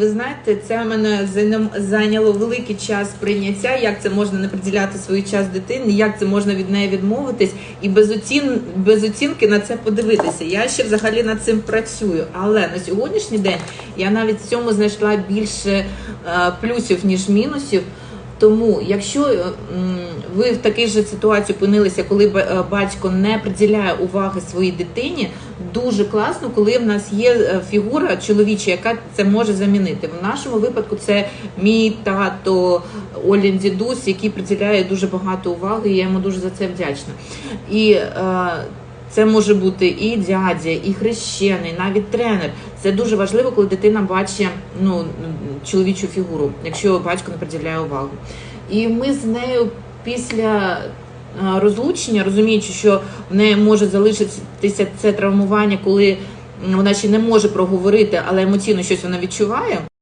Ви знаєте, це мене зайняло- великий час прийняття, як це можна не приділяти свій час дитині, як це можна від неї відмовитись і без оцін без оцінки на це подивитися. Я ще взагалі над цим працюю. Але на сьогоднішній день я навіть в цьому знайшла більше е, плюсів ніж мінусів. Тому, якщо е, ви в такій же ситуації опинилися, коли е, батько не приділяє уваги своїй дитині, дуже класно, коли в нас є е, фігура чоловіча, яка це може замінити. В нашому випадку це мій тато Олін дідусь, який приділяє дуже багато уваги. і Я йому дуже за це вдячна. І це може бути і дядя, і хрещений, навіть тренер. Це дуже важливо, коли дитина бачить ну, чоловічу фігуру, якщо батько не приділяє увагу. І ми з нею після е, розлучення, розуміючи, що в неї може залишитися це травмування, коли вона ще не може проговорити, але емоційно щось вона відчуває.